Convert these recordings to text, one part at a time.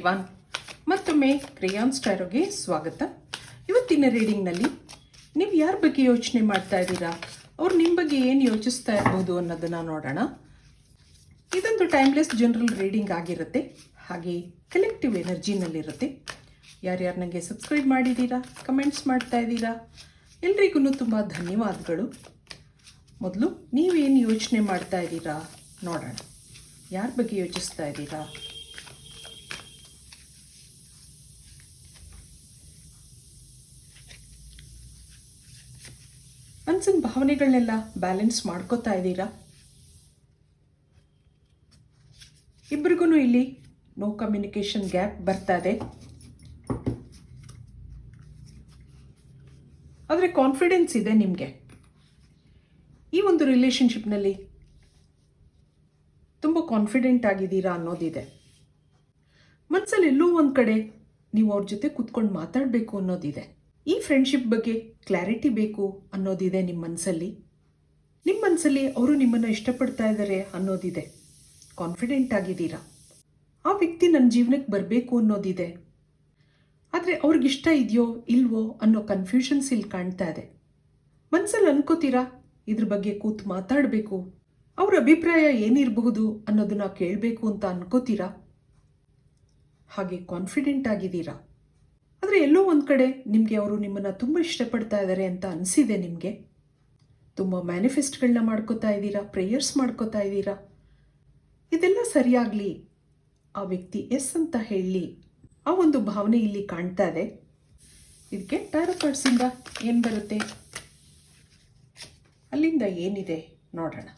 Everyone ಮತ್ತೊಮ್ಮೆ ಕ್ರಿಯಾನ್ ಸ್ಟಾರೋಗೆ ಸ್ವಾಗತ. ಇವತ್ತಿನ ರೀಡಿಂಗ್ನಲ್ಲಿ ನೀವು ಯಾರ ಬಗ್ಗೆ ಯೋಚನೆ ಮಾಡ್ತಾ ಇದ್ದೀರಾ? ಅವ್ರು ನಿಮ್ಮ ಬಗ್ಗೆ ಏನು ಯೋಚಿಸ್ತಾ ಇರ್ಬೋದು ಅನ್ನೋದನ್ನು ನೋಡೋಣ. ಇದೊಂದು ಟೈಮ್ಲೆಸ್ ಜನರಲ್ ರೀಡಿಂಗ್ ಆಗಿರುತ್ತೆ. ಹಾಗೆ ಕಲೆಕ್ಟಿವ್ ಎನರ್ಜಿನಲ್ಲಿರುತ್ತೆ. ಯಾರ್ಯಾರು ನನಗೆ ಸಬ್ಸ್ಕ್ರೈಬ್ ಮಾಡಿದ್ದೀರಾ, ಕಮೆಂಟ್ಸ್ ಮಾಡ್ತಾ ಇದ್ದೀರಾ ಎಲ್ರಿಗೂ ತುಂಬ ಧನ್ಯವಾದಗಳು. ಮೊದಲು ನೀವೇನು ಯೋಚನೆ ಮಾಡ್ತಾ ಇದ್ದೀರಾ ನೋಡೋಣ. ಯಾರ ಬಗ್ಗೆ ಯೋಚಿಸ್ತಾ ಇದ್ದೀರಾ? ಮನ್ಸಿನ ಭಾವನೆಗಳನ್ನೆಲ್ಲ ಬ್ಯಾಲೆನ್ಸ್ ಮಾಡ್ಕೋತಾ ಇದ್ದೀರಾ? ಇಬ್ರಿಗೂ ಇಲ್ಲಿ ನೋ ಕಮ್ಯುನಿಕೇಶನ್ ಗ್ಯಾಪ್ ಬರ್ತಾ ಇದೆ. ಆದರೆ ಕಾನ್ಫಿಡೆನ್ಸ್ ಇದೆ ನಿಮಗೆ. ಈ ಒಂದು ರಿಲೇಶನ್ಶಿಪ್ನಲ್ಲಿ ತುಂಬ ಕಾನ್ಫಿಡೆಂಟ್ ಆಗಿದ್ದೀರಾ ಅನ್ನೋದಿದೆ. ಮನಸ್ಸಲ್ಲಿ ಎಲ್ಲೋ ಒಂದು ಕಡೆ ನೀವು ಅವ್ರ ಜೊತೆ ಕೂತ್ಕೊಂಡು ಮಾತಾಡಬೇಕು ಅನ್ನೋದಿದೆ. ಈ ಫ್ರೆಂಡ್ಶಿಪ್ ಬಗ್ಗೆ ಕ್ಲಾರಿಟಿ ಬೇಕು ಅನ್ನೋದಿದೆ ನಿಮ್ಮ ಮನಸ್ಸಲ್ಲಿ ನಿಮ್ಮ ಮನಸ್ಸಲ್ಲಿ ಅವರು ನಿಮ್ಮನ್ನು ಇಷ್ಟಪಡ್ತಾ ಇದ್ದಾರೆ ಅನ್ನೋದಿದೆ. ಕಾನ್ಫಿಡೆಂಟ್ ಆಗಿದ್ದೀರಾ? ಆ ವ್ಯಕ್ತಿ ನನ್ನ ಜೀವನಕ್ಕೆ ಬರಬೇಕು ಅನ್ನೋದಿದೆ. ಆದರೆ ಅವ್ರಿಗಿಷ್ಟ ಇದೆಯೋ ಇಲ್ವೋ ಅನ್ನೋ ಕನ್ಫ್ಯೂಷನ್ಸ್ ಇಲ್ಲಿ ಕಾಣ್ತಾ ಇದೆ. ಮನಸ್ಸಲ್ಲಿ ಅನ್ಕೋತೀರಾ? ಇದ್ರ ಬಗ್ಗೆ ಕೂತು ಮಾತಾಡಬೇಕು. ಅವ್ರ ಅಭಿಪ್ರಾಯ ಏನಿರಬಹುದು ಅನ್ನೋದನ್ನ ಕೇಳಬೇಕು ಅಂತ ಅನ್ಕೋತೀರಾ? ಹಾಗೆ ಕಾನ್ಫಿಡೆಂಟ್ ಆಗಿದ್ದೀರಾ? ಆದರೆ ಎಲ್ಲೋ ಒಂದು ಕಡೆ ನಿಮಗೆ ಅವರು ನಿಮ್ಮನ್ನು ತುಂಬ ಇಷ್ಟಪಡ್ತಾ ಇದ್ದಾರೆ ಅಂತ ಅನಿಸಿದೆ ನಿಮಗೆ? ತುಂಬ ಮ್ಯಾನಿಫೆಸ್ಟ್ಗಳನ್ನ ಮಾಡ್ಕೋತಾ ಇದ್ದೀರಾ ಪ್ರೇಯರ್ಸ್ ಮಾಡ್ಕೋತಾ ಇದ್ದೀರಾ? ಇದೆಲ್ಲ ಸರಿಯಾಗಲಿ? ಆ ವ್ಯಕ್ತಿ ಎಸ್ ಅಂತ ಹೇಳಿ ಆ ಒಂದು ಭಾವನೆ ಇಲ್ಲಿ ಕಾಣ್ತಾ ಇದೆ. ಇದಕ್ಕೆ ಟ್ಯಾರೋ ಕಾರ್ಡ್ಸಿಂದ ಏನು ಬರುತ್ತೆ? ಅಲ್ಲಿಂದ ಏನಿದೆ ನೋಡೋಣ.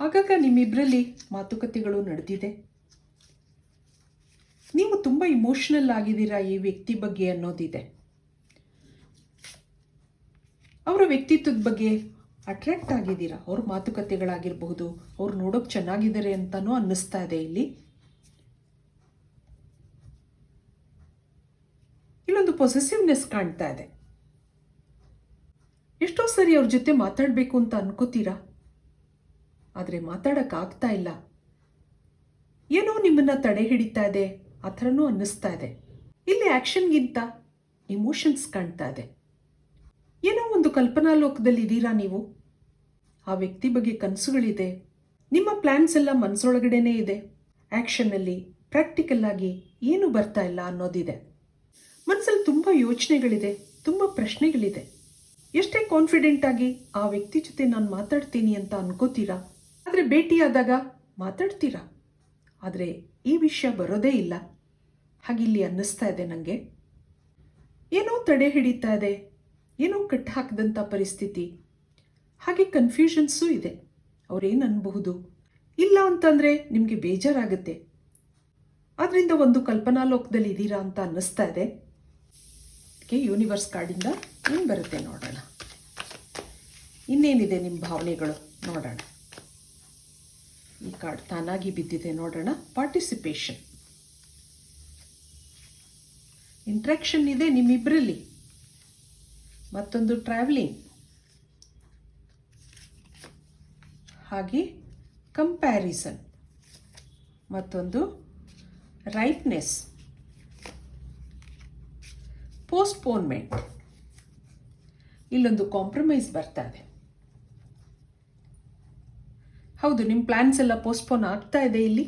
ಆಗಾಗ ನಿಮ್ಮಿಬ್ಬರಲ್ಲಿ ಮಾತುಕತೆಗಳು ನಡೆದಿದೆ. ತುಂಬ ಇಮೋಷ್ನಲ್ ಆಗಿದ್ದೀರಾ ಈ ವ್ಯಕ್ತಿ ಬಗ್ಗೆ ಅನ್ನೋದಿದೆ. ಅವರ ವ್ಯಕ್ತಿತ್ವದ ಬಗ್ಗೆ ಅಟ್ರಾಕ್ಟ್ ಆಗಿದ್ದೀರಾ? ಅವ್ರ ಮಾತುಕತೆಗಳಾಗಿರಬಹುದು, ಅವ್ರು ನೋಡೋಕೆ ಚೆನ್ನಾಗಿದ್ದಾರೆ ಅಂತಲೂ ಅನ್ನಿಸ್ತಾ ಇದೆ ಇಲ್ಲಿ. ಇಲ್ಲೊಂದು ಪೊಸೆಸಿವ್ನೆಸ್ ಕಾಣ್ತಾ ಇದೆ. ಎಷ್ಟೋ ಸರಿ ಅವ್ರ ಜೊತೆ ಮಾತಾಡಬೇಕು ಅಂತ ಅನ್ಕೋತೀರಾ? ಆದರೆ ಮಾತಾಡೋಕ್ಕಾಗ್ತಾ ಇಲ್ಲ. ಏನೋ ನಿಮ್ಮನ್ನು ತಡೆ ಹಿಡಿತಾ ಇದೆ. ಆ ಥರನೂ ಅನ್ನಿಸ್ತಾ ಇದೆ. ಇಲ್ಲಿ ಆ್ಯಕ್ಷನ್ಗಿಂತ ಇಮೋಷನ್ಸ್ ಕಾಣ್ತಾ ಇದೆ. ಏನೋ ಒಂದು ಕಲ್ಪನಾ ಲೋಕದಲ್ಲಿ ಇದ್ದೀರಾ ನೀವು? ಆ ವ್ಯಕ್ತಿ ಬಗ್ಗೆ ಕನಸುಗಳಿದೆ. ನಿಮ್ಮ ಪ್ಲ್ಯಾನ್ಸ್ ಎಲ್ಲ ಮನಸ್ಸೊಳಗಡೆನೇ ಇದೆ. ಆ್ಯಕ್ಷನ್ನಲ್ಲಿ ಪ್ರಾಕ್ಟಿಕಲ್ಲಾಗಿ ಏನು ಬರ್ತಾ ಇಲ್ಲ ಅನ್ನೋದಿದೆ. ಮನಸ್ಸಲ್ಲಿ ತುಂಬ ಯೋಚನೆಗಳಿದೆ, ತುಂಬ ಪ್ರಶ್ನೆಗಳಿದೆ. ಎಷ್ಟೇ ಕಾನ್ಫಿಡೆಂಟ್ ಆಗಿ ಆ ವ್ಯಕ್ತಿ ಜೊತೆ ನಾನು ಮಾತಾಡ್ತೀನಿ ಅಂತ ಅನ್ಕೋತೀರಾ? ಆದರೆ ಭೇಟಿಯಾದಾಗ ಮಾತಾಡ್ತೀರಾ? ಆದರೆ ಈ ವಿಷಯ ಬರೋದೇ ಇಲ್ಲ. ಹಾಗಿಲ್ಲಿ ಅನ್ನಿಸ್ತಾ ಇದೆ ನನಗೆ ಏನೋ ತಡೆ ಹಿಡಿತಾ ಇದೆ. ಏನೋ ಕಟ್ಟು ಹಾಕಿದಂಥ ಪರಿಸ್ಥಿತಿ. ಹಾಗೆ ಕನ್ಫ್ಯೂಷನ್ಸೂ ಇದೆ. ಅವರೇನು ಅನ್ಬಹುದು? ಇಲ್ಲ ಅಂತಂದರೆ ನಿಮಗೆ ಬೇಜಾರಾಗುತ್ತೆ. ಆದ್ದರಿಂದ ಒಂದು ಕಲ್ಪನಾ ಲೋಕದಲ್ಲಿ ಇದ್ದೀರಾ ಅಂತ ಅನ್ನಿಸ್ತಾ ಇದೆ. ಅದಕ್ಕೆ ಯೂನಿವರ್ಸ್ ಕಾರ್ಡಿಂದ ಏನು ಬರುತ್ತೆ ನೋಡೋಣ. ಇನ್ನೇನಿದೆ ನಿಮ್ಮ ಭಾವನೆಗಳು? ನೋಡೋಣ. ಈ ಕಾರ್ಡ್ ತಾನಾಗಿ ಬಿದ್ದಿದೆ ನೋಡೋಣ. ಪಾರ್ಟಿಸಿಪೇಷನ್ ಇಂಟ್ರಾಕ್ಷನ್ ಇದೆ ನಿಮ್ಮಿಬ್ಬರಲ್ಲಿ ಮತ್ತೊಂದು ಟ್ರಾವೆಲಿಂಗ್ ಹಾಗೆ ಕಂಪ್ಯಾರಿಸನ್ ಮತ್ತೊಂದು ರೈಟ್ನೆಸ್ ಪೋಸ್ಟ್ಪೋನ್ಮೆಂಟ್ ಇಲ್ಲೊಂದು ಕಾಂಪ್ರಮೈಸ್ ಬರ್ತಾ ಇದೆ. ಹೌದು ನಿಮ್ಮ ಪ್ಲ್ಯಾನ್ಸ್ ಎಲ್ಲ ಪೋಸ್ಟ್ಪೋನ್ ಆಗ್ತಾ ಇದೆ ಇಲ್ಲಿ.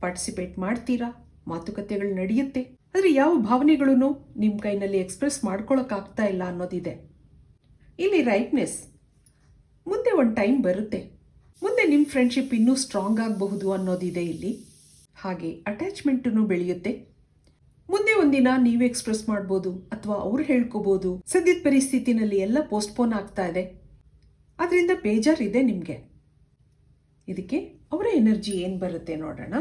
ಪಾರ್ಟಿಸಿಪೇಟ್ ಮಾಡ್ತೀರಾ? ಮಾತುಕತೆಗಳು ನಡೆಯುತ್ತೆ. ಆದರೆ ಯಾವ ಭಾವನೆಗಳೂ ನಿಮ್ಮ ಕೈನಲ್ಲಿ ಎಕ್ಸ್ಪ್ರೆಸ್ ಮಾಡ್ಕೊಳಕ್ಕಾಗ್ತಾ ಇಲ್ಲ ಅನ್ನೋದಿದೆ. ಇಲ್ಲಿ ರೈಟ್ನೆಸ್ ಮುಂದೆ ಒಂದು ಟೈಮ್ ಬರುತ್ತೆ. ಮುಂದೆ ನಿಮ್ಮ ಫ್ರೆಂಡ್ಶಿಪ್ ಇನ್ನೂ ಸ್ಟ್ರಾಂಗ್ ಆಗಬಹುದು ಅನ್ನೋದಿದೆ ಇಲ್ಲಿ. ಹಾಗೆ ಅಟ್ಯಾಚ್ಮೆಂಟನ್ನು ಬೆಳೆಯುತ್ತೆ. ಮುಂದೆ ಒಂದಿನ ನೀವು ಎಕ್ಸ್ಪ್ರೆಸ್ ಮಾಡ್ಬೋದು ಅಥವಾ ಅವ್ರು ಹೇಳ್ಕೋಬೋದು. ಸದ್ಯದ ಪರಿಸ್ಥಿತಿನಲ್ಲಿ ಎಲ್ಲ ಪೋಸ್ಟ್ಪೋನ್ ಆಗ್ತಾ ಇದೆ. ಅದರಿಂದ ಬೇಜಾರಿದೆ ನಿಮಗೆ. ಇದಕ್ಕೆ ಅವರ ಎನರ್ಜಿ ಏನು ಬರುತ್ತೆ ನೋಡೋಣ.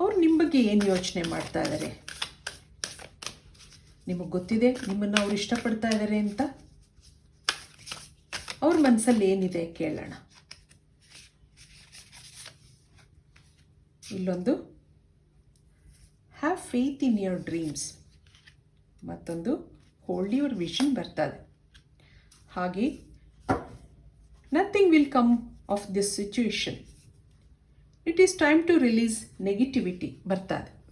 ಅವ್ರು ನಿಮ್ಮ ಬಗ್ಗೆ ಏನು ಯೋಚನೆ ಮಾಡ್ತಾ ಇದ್ದಾರೆ ನಿಮಗೆ ಗೊತ್ತಿದೆ? ನಿಮ್ಮನ್ನು ಅವ್ರು ಇಷ್ಟಪಡ್ತಾ ಇದ್ದಾರೆ ಅಂತ? ಅವ್ರ ಮನಸ್ಸಲ್ಲಿ ಏನಿದೆ ಕೇಳೋಣ. ಇಲ್ಲೊಂದು have faith in your dreams ಮತ್ತೊಂದು ಹೋಲ್ಡ್ ಯುವರ್ ವಿಷನ್ ಬರ್ತದೆ. ಹಾಗೆ nothing will come of this situation it is time to release negativity ಬರ್ತದೆ.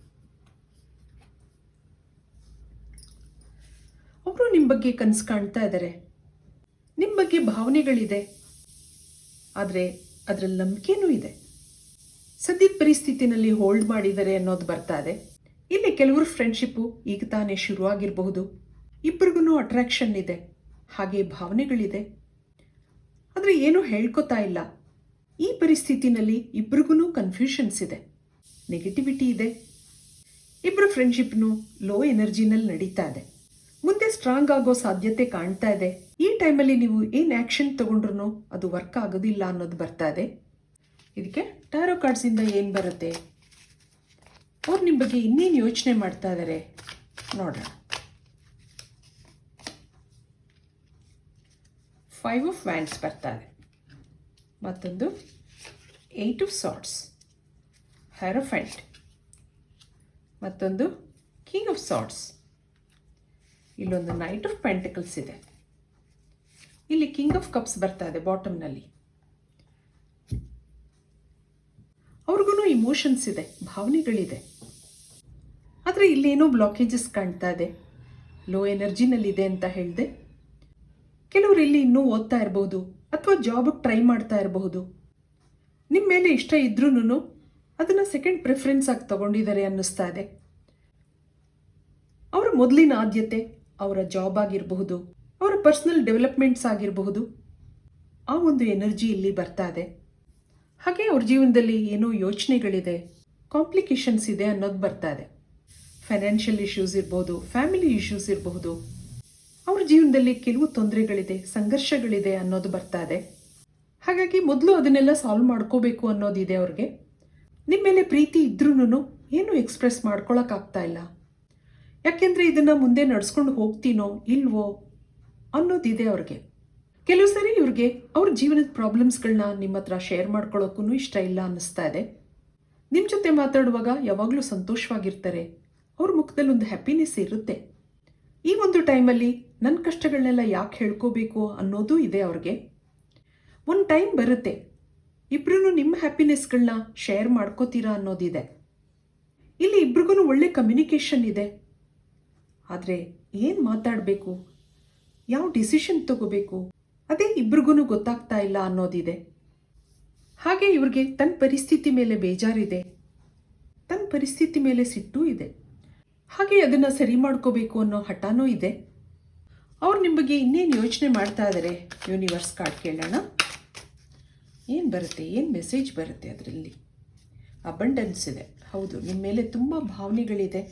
ಅವರು ನಿಮ್ಮ ಬಗ್ಗೆ ಕನಸು ಕಾಣ್ತಾ ಇದ್ದಾರೆ. ನಿಮ್ಮ ಬಗ್ಗೆ ಭಾವನೆಗಳಿದೆ. ಆದರೆ ಅದರಲ್ಲಿ ನಂಬಿಕೆನೂ ಇದೆ. ಸದ್ಯದ ಪರಿಸ್ಥಿತಿನಲ್ಲಿ ಹೋಲ್ಡ್ ಮಾಡಿದ್ದಾರೆ ಅನ್ನೋದು ಬರ್ತಾ ಇದೆ. ಇಲ್ಲಿ ಕೆಲವರು ಫ್ರೆಂಡ್ಶಿಪ್ಪು ಈಗ ತಾನೇ ಶುರುವಾಗಿರಬಹುದು. ಇಬ್ಬರಿಗೂ ಅಟ್ರಾಕ್ಷನ್ ಇದೆ. ಹಾಗೆ ಭಾವನೆಗಳಿದೆ. ಆದರೆ ಏನೂ ಹೇಳ್ಕೊತಾ ಇಲ್ಲ. ಈ ಪರಿಸ್ಥಿತಿನಲ್ಲಿ ಇಬ್ರಿಗೂ ಕನ್ಫ್ಯೂಷನ್ಸ್ ಇದೆ. ನೆಗೆಟಿವಿಟಿ ಇದೆ. ಇಬ್ಬರ ಫ್ರೆಂಡ್ಶಿಪ್ನು ಲೋ ಎನರ್ಜಿನಲ್ಲಿ ನಡೀತಾ ಇದೆ. ಮುಂದೆ ಸ್ಟ್ರಾಂಗ್ ಆಗೋ ಸಾಧ್ಯತೆ ಕಾಣ್ತಾ ಇದೆ. ಈ ಟೈಮಲ್ಲಿ ನೀವು ಏನು ಆ್ಯಕ್ಷನ್ ತಗೊಂಡ್ರು ಅದು ವರ್ಕ್ ಆಗೋದಿಲ್ಲ ಅನ್ನೋದು ಬರ್ತಾ ಇದೆ. ಇದಕ್ಕೆ ಟ್ಯಾರೋ ಕಾರ್ಡ್ಸಿಂದ ಏನು ಬರುತ್ತೆ? ಅವ್ರು ನಿಮ್ಮ ಬಗ್ಗೆ ಇನ್ನೇನು ಯೋಚನೆ ಮಾಡ್ತಾ ಇದ್ದಾರೆ ನೋಡೋಣ ಫೈವ್ ಆಫ್ ವ್ಯಾಂಡ್ಸ್ ಇದೆ ಮತ್ತೊಂದು ಏಯ್ಟ್ ಆಫ್ ಸಾಟ್ಸ್ ಹೆರೋಫೆಂಟ್ ಮತ್ತೊಂದು ಕಿಂಗ್ ಆಫ್ ಸಾಟ್ಸ್ ಇಲ್ಲೊಂದು ನೈಟ್ ಆಫ್ ಪೆಂಟಿಕಲ್ಸ್ ಇದೆ. ಇಲ್ಲಿ ಕಿಂಗ್ ಆಫ್ ಕಪ್ಸ್ ಬರ್ತಾ ಇದೆ ಬಾಟಮ್ನಲ್ಲಿ ಅವ್ರಿಗೂ ಇಮೋಷನ್ಸ್ ಇದೆ, ಭಾವನೆಗಳಿದೆ. ಆದರೆ ಇಲ್ಲೇನೋ ಬ್ಲಾಕೇಜಸ್ ಕಾಣ್ತಾ ಇದೆ. ಲೋ ಎನರ್ಜಿನಲ್ಲಿದೆ ಅಂತ ಹೇಳಿದೆ. ಕೆಲವರು ಇಲ್ಲಿ ಇನ್ನೂ ಓದ್ತಾ ಇರಬಹುದು ಅಥವಾ ಜಾಬಿಗೆ ಟ್ರೈ ಮಾಡ್ತಾ ಇರಬಹುದು. ನಿಮ್ಮ ಮೇಲೆ ಇಷ್ಟ ಇದ್ರೂ ಅದನ್ನು ಸೆಕೆಂಡ್ ಪ್ರಿಫರೆನ್ಸ್ ಆಗಿ ತಗೊಂಡಿದ್ದಾರೆ ಅನ್ನಿಸ್ತಾ ಇದೆ. ಅವರ ಮೊದಲಿನ ಆದ್ಯತೆ ಅವರ ಜಾಬ್ ಆಗಿರಬಹುದು, ಅವರ ಪರ್ಸನಲ್ ಡೆವಲಪ್ಮೆಂಟ್ಸ್ ಆಗಿರಬಹುದು. ಆ ಒಂದು ಎನರ್ಜಿ ಇಲ್ಲಿ ಬರ್ತಾ ಇದೆ. ಹಾಗೆ ಅವ್ರ ಜೀವನದಲ್ಲಿ ಏನೋ ಯೋಚನೆಗಳಿದೆ ಕಾಂಪ್ಲಿಕೇಶನ್ಸ್ ಇದೆ ಅನ್ನೋದು ಬರ್ತಾ ಇದೆ. ಫೈನಾನ್ಷಿಯಲ್ ಇಶ್ಯೂಸ್ ಇರ್ಬೋದು ಫ್ಯಾಮಿಲಿ ಇಶ್ಯೂಸ್ ಇರಬಹುದು ಅವ್ರ ಜೀವನದಲ್ಲಿ ಕೆಲವು ತೊಂದರೆಗಳಿದೆ, ಸಂಘರ್ಷಗಳಿದೆ ಅನ್ನೋದು ಬರ್ತಾ ಇದೆ ಹಾಗಾಗಿ ಮೊದಲು ಅದನ್ನೆಲ್ಲ ಸಾಲ್ವ್ ಮಾಡ್ಕೋಬೇಕು ಅನ್ನೋದಿದೆ ಅವ್ರಿಗೆ. ನಿಮ್ಮ ಮೇಲೆ ಪ್ರೀತಿ ಇದ್ರೂ ಏನು ಎಕ್ಸ್ಪ್ರೆಸ್ ಮಾಡ್ಕೊಳಕ್ಕಾಗ್ತಾ ಇಲ್ಲ. ಯಾಕೆಂದರೆ ಇದನ್ನು ಮುಂದೆ ನಡ್ಸ್ಕೊಂಡು ಹೋಗ್ತೀನೋ ಇಲ್ವೋ ಅನ್ನೋದಿದೆ ಅವ್ರಿಗೆ. ಕೆಲವು ಸರಿ ಇವ್ರಿಗೆ ಅವ್ರ ಜೀವನದ ಪ್ರಾಬ್ಲಮ್ಸ್ಗಳನ್ನ ನಿಮ್ಮ ಹತ್ರ ಶೇರ್ ಮಾಡ್ಕೊಳ್ಳೋಕ್ಕೂ ಇಷ್ಟ ಇಲ್ಲ ಅನ್ನಿಸ್ತಾ ಇದೆ. ನಿಮ್ಮ ಜೊತೆ ಮಾತಾಡುವಾಗ ಯಾವಾಗಲೂ ಸಂತೋಷವಾಗಿರ್ತಾರೆ. ಅವ್ರ ಮುಖದಲ್ಲಿ ಒಂದು ಹ್ಯಾಪಿನೆಸ್ ಇರುತ್ತೆ. ಈ ಒಂದು ಟೈಮಲ್ಲಿ ನನ್ನ ಕಷ್ಟಗಳನ್ನೆಲ್ಲ ಯಾಕೆ ಹೇಳ್ಕೋಬೇಕು ಅನ್ನೋದು ಇದೆ ಅವ್ರಿಗೆ. ಒಂದು ಟೈಮ್ ಬರುತ್ತೆ. ಇಬ್ಬರೂ ನಿಮ್ಮ ಹ್ಯಾಪಿನೆಸ್ಗಳನ್ನ ಶೇರ್ ಮಾಡ್ಕೋತೀರಾ ಅನ್ನೋದಿದೆ. ಇಲ್ಲಿ ಇಬ್ರಿಗೂ ಒಳ್ಳೆ ಕಮ್ಯುನಿಕೇಷನ್ ಇದೆ. ಆದರೆ ಏನು ಮಾತಾಡಬೇಕು? ಯಾವ ಡಿಸಿಷನ್ ತಗೋಬೇಕು? ಅದೇ ಇಬ್ರಿಗೂ ಗೊತ್ತಾಗ್ತಾ ಇಲ್ಲ ಅನ್ನೋದಿದೆ. ಹಾಗೆ ಇವ್ರಿಗೆ ತನ್ನ ಪರಿಸ್ಥಿತಿ ಮೇಲೆ ಬೇಜಾರಿದೆ. ತನ್ನ ಪರಿಸ್ಥಿತಿ ಮೇಲೆ ಸಿಟ್ಟೂ ಇದೆ. ಹಾಗೆ ಅದನ್ನು ಸರಿ ಮಾಡ್ಕೋಬೇಕು ಅನ್ನೋ ಹಠನೂ ಇದೆ. ಅವ್ರು ನಿಮ್ಮ ಬಗ್ಗೆ ಇನ್ನೇನು ಯೋಚನೆ ಮಾಡ್ತಾ ಇದ್ದಾರೆ ಯೂನಿವರ್ಸ್ ಕಾರ್ಡ್ ಕೇಳೋಣ. ಏನು ಬರುತ್ತೆ? ಏನು ಮೆಸೇಜ್ ಬರುತ್ತೆ ಅದರಲ್ಲಿ? ಅಬಂಡೆನ್ಸ್ ಇದೆ. ಹೌದು ನಿಮ್ಮ ಮೇಲೆ ತುಂಬ ಭಾವನೆಗಳಿದೆ.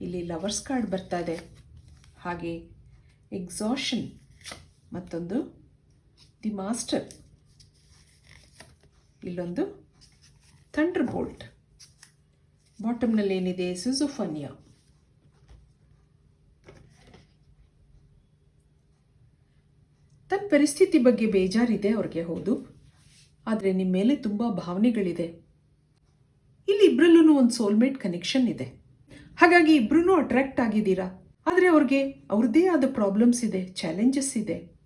ಇಲ್ಲಿ ಲವರ್ಸ್ ಕಾರ್ಡ್ ಬರ್ತಾ ಇದೆ. ಹಾಗೆ ಎಕ್ಸಾಷನ್ ಮತ್ತೊಂದು ದಿ ಮಾಸ್ಟರ್ ಇಲ್ಲೊಂದು ಥಂಡರ್ ಬೋಲ್ಟ್ ಬಾಟಮ್ನಲ್ಲಿ ಏನಿದೆ ಸುಜುಫನಿಯಾ ತನ್ನ ಪರಿಸ್ಥಿತಿ ಬಗ್ಗೆ ಬೇಜಾರಿದೆ ಅವ್ರಿಗೆ ಹೌದು. ಆದರೆ ನಿಮ್ಮ ಮೇಲೆ ತುಂಬ ಭಾವನೆಗಳಿದೆ. ಇಲ್ಲಿ ಇಬ್ಬರಲ್ಲೂ ಒಂದು ಸೋಲ್ಮೇಟ್ ಕನೆಕ್ಷನ್ ಇದೆ. ಹಾಗಾಗಿ ಇಬ್ಬರೂ ಅಟ್ರಾಕ್ಟ್ ಆಗಿದ್ದೀರಾ? ಆದರೆ ಅವ್ರಿಗೆ ಅವ್ರದ್ದೇ ಆದ ಪ್ರಾಬ್ಲಮ್ಸ್ ಇದೆ ಚಾಲೆಂಜಸ್ ಇದೆ.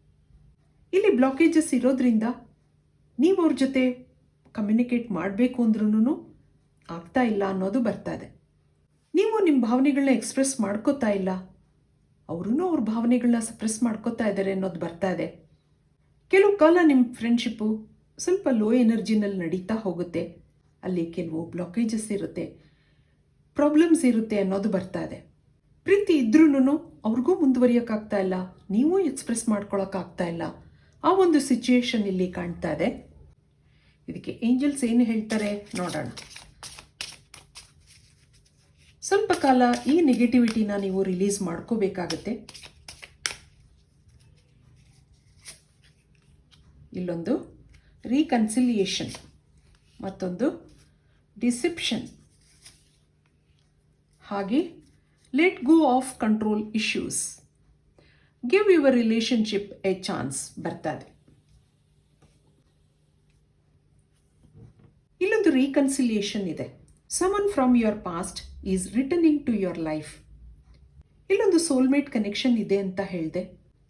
ಇಲ್ಲಿ ಬ್ಲಾಕೇಜಸ್ ಇರೋದ್ರಿಂದ ನೀವು ಅವ್ರ ಜೊತೆ ಕಮ್ಯುನಿಕೇಟ್ ಮಾಡಬೇಕು ಅಂದ್ರೂ ಆಗ್ತಾ ಇಲ್ಲ ಅನ್ನೋದು ಬರ್ತಾ ಇದೆ. ನೀವು ನಿಮ್ಮ ಭಾವನೆಗಳನ್ನ ಎಕ್ಸ್ಪ್ರೆಸ್ ಮಾಡ್ಕೋತಾ ಇಲ್ಲ. ಅವರೂ ಅವ್ರ ಭಾವನೆಗಳನ್ನ ಸಪ್ರೆಸ್ ಮಾಡ್ಕೋತಾ ಇದ್ದಾರೆ ಅನ್ನೋದು ಬರ್ತಾ ಇದೆ. ಕೆಲವು ಕಾಲ ನಿಮ್ಮ ಫ್ರೆಂಡ್ಶಿಪ್ಪು ಸ್ವಲ್ಪ ಲೋ ಎನರ್ಜಿನಲ್ಲಿ ನಡೀತಾ ಹೋಗುತ್ತೆ. ಅಲ್ಲಿ ಕೆಲವು ಬ್ಲಾಕೇಜಸ್ ಇರುತ್ತೆ. ಪ್ರಾಬ್ಲಮ್ಸ್ ಇರುತ್ತೆ ಅನ್ನೋದು ಬರ್ತಾ ಇದೆ. ಪ್ರೀತಿ ಇದ್ರೂ ಅವ್ರಿಗೂ ಮುಂದುವರಿಯೋಕ್ಕಾಗ್ತಾ ಇಲ್ಲ. ನೀವು ಎಕ್ಸ್ಪ್ರೆಸ್ ಮಾಡ್ಕೊಳಕ್ಕಾಗ್ತಾ ಇಲ್ಲ. ಆ ಒಂದು ಸಿಚುಯೇಷನ್ ಇಲ್ಲಿ ಕಾಣ್ತಾ ಇದೆ. ಇದಕ್ಕೆ ಏಂಜಲ್ಸ್ ಏನು ಹೇಳ್ತಾರೆ ನೋಡೋಣ. ಸ್ವಲ್ಪ ಕಾಲ ಈ ನೆಗೆಟಿವಿಟಿನ ನೀವು ರಿಲೀಸ್ ಮಾಡ್ಕೋಬೇಕಾಗತ್ತೆ. ಇಲ್ಲೊಂದು ರೀಕನ್ಸಿಲಿಯೇಷನ್ ಮತ್ತೊಂದು ಡಿಸಿಪ್ಷನ್ ಹಾಗೆ let go of control issues give your relationship a chance ಬರ್ತದೆ. ಇಲ್ಲೊಂದು ರೀಕನ್ಸಿಲಿಯೇಷನ್ ಇದೆ. Someone from your past is returning to your life ಇಲ್ಲೊಂದು ಸೋಲ್ಮೇಟ್ ಕನೆಕ್ಷನ್ ಇದೆ ಅಂತ ಹೇಳಿದೆ.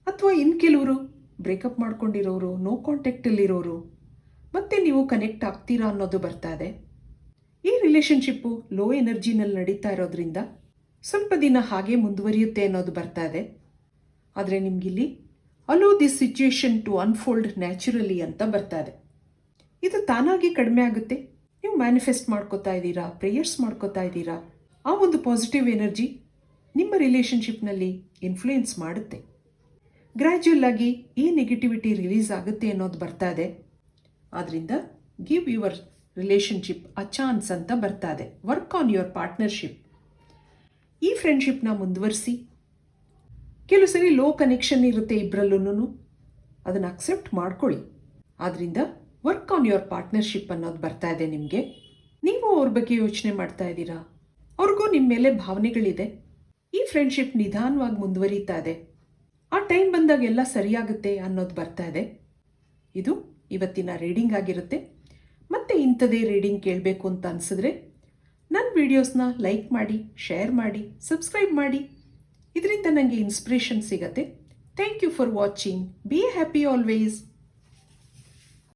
ಅಥವಾ ಇನ್ನು ಕೆಲವರು ಬ್ರೇಕಪ್ ಮಾಡ್ಕೊಂಡಿರೋರು ನೋ ಕಾಂಟ್ಯಾಕ್ಟಲ್ಲಿರೋರು ಮತ್ತೆ ನೀವು ಕನೆಕ್ಟ್ ಆಗ್ತೀರಾ ಅನ್ನೋದು ಬರ್ತಾ ಇದೆ. ಈ ರಿಲೇಷನ್ಶಿಪ್ಪು ಲೋ ಎನರ್ಜಿನಲ್ಲಿ ನಡೀತಾ ಇರೋದ್ರಿಂದ ಸ್ವಲ್ಪ ದಿನ ಹಾಗೆ ಮುಂದುವರಿಯುತ್ತೆ ಅನ್ನೋದು ಬರ್ತಾ ಇದೆ. ಆದರೆ ನಿಮಗಿಲ್ಲಿ allow this situation to unfold naturally ಅಂತ ಬರ್ತಾ ಇದೆ. ಇದು ತಾನಾಗಿ ಕಡಿಮೆ ಆಗುತ್ತೆ. ನೀವು ಮ್ಯಾನಿಫೆಸ್ಟ್ ಮಾಡ್ಕೋತಾ ಇದ್ದೀರಾ ಪ್ರೇಯರ್ಸ್ ಮಾಡ್ಕೋತಾ ಇದ್ದೀರಾ, ಆ ಒಂದು ಪಾಸಿಟಿವ್ ಎನರ್ಜಿ ನಿಮ್ಮ ರಿಲೇಷನ್ಶಿಪ್ನಲ್ಲಿ ಇನ್ಫ್ಲೂಯೆನ್ಸ್ ಮಾಡುತ್ತೆ. ಗ್ರ್ಯಾಜುಯಲ್ ಆಗಿ ಈ ನೆಗೆಟಿವಿಟಿ ರಿಲೀಸ್ ಆಗುತ್ತೆ ಅನ್ನೋದು ಬರ್ತಾ ಇದೆ. ಆದ್ದರಿಂದ give your relationship a chance ಅಂತ ಬರ್ತಾ ಇದೆ. ವರ್ಕ್ ಆನ್ ಯುವರ್ ಪಾರ್ಟ್ನರ್ಶಿಪ್ ಈ ಫ್ರೆಂಡ್ಶಿಪ್ನ ಮುಂದುವರಿಸಿ. ಕೆಲವು ಸರಿ ಲೋ ಕನೆಕ್ಷನ್ ಇರುತ್ತೆ ಇಬ್ಬರಲ್ಲೂ ಅದನ್ನು ಅಕ್ಸೆಪ್ಟ್ ಮಾಡ್ಕೊಳ್ಳಿ. ಆದ್ದರಿಂದ ವರ್ಕ್ ಆನ್ ಯುವರ್ ಪಾರ್ಟ್ನರ್ಶಿಪ್ ಅನ್ನೋದು ಬರ್ತಾ ಇದೆ ನಿಮಗೆ. ನೀವು ಅವ್ರ ಬಗ್ಗೆ ಯೋಚನೆ ಮಾಡ್ತಾ ಇದ್ದೀರಾ? ಅವ್ರಿಗೂ ನಿಮ್ಮ ಮೇಲೆ ಭಾವನೆಗಳಿದೆ. ಈ ಫ್ರೆಂಡ್ಶಿಪ್ ನಿಧಾನವಾಗಿ ಮುಂದುವರಿತಾ ಇದೆ. ಆ ಟೈಮ್ ಬಂದಾಗ ಎಲ್ಲ ಸರಿಯಾಗುತ್ತೆ ಅನ್ನೋದು ಬರ್ತಾ ಇದೆ. ಇದು ಇವತ್ತಿನ ರೀಡಿಂಗ್ ಆಗಿರುತ್ತೆ. ಮತ್ತೆ ಇಂಥದೇ ರೀಡಿಂಗ್ ಕೇಳಬೇಕು ಅಂತ ಅನಿಸಿದ್ರೆ ನನ್ನ ವೀಡಿಯೋಸ್ನ ಲೈಕ್ ಮಾಡಿ, ಶೇರ್ ಮಾಡಿ, ಸಬ್ಸ್ಕ್ರೈಬ್ ಮಾಡಿ. ಇದರಿಂದ ನನಗೆ ಇನ್ಸ್ಪಿರೇಷನ್ ಸಿಗತ್ತೆ. Thank you for watching be happy always